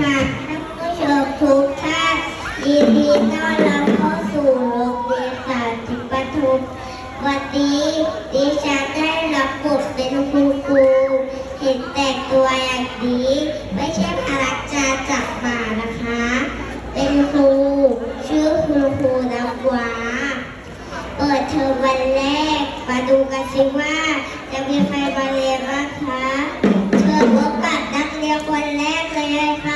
ค่ะท่านผู้ชมทุกท่านยินดีต้อนรับเข้าสู่โรงเรียนสาธิตปทุมวันนี้ดิฉันได้รับบทเป็นครูครูเห็นแต่งตัวอย่างนี้ ไม่ใช่ภลักจาจับมานะคะ เป็นครู ชื่อคุณครูน้ำว้า เปิดเทอมวันแรก มาดูกันสิว่า จะมีใครมาเรียนบ้างคะเชิญพบกับนักเรียนคนแรกเลยค่ะ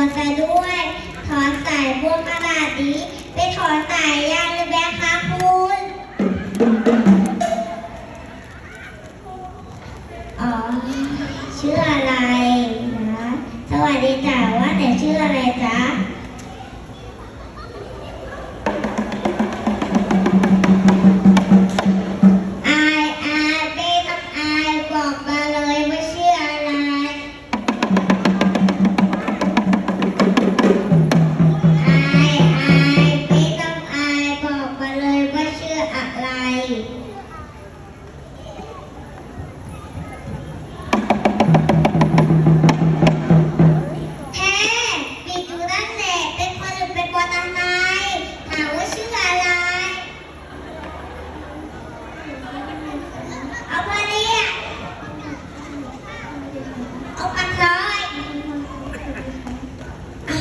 วนได้วย ถอนสายพวกกระดาษนี้ ไปถอนสายยางหรือแบงคะคุณอ๋อชื่ออะไรนะ สวัสดีจ้าว่าแต่ชื่ออะไรจ๊ะ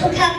Okay.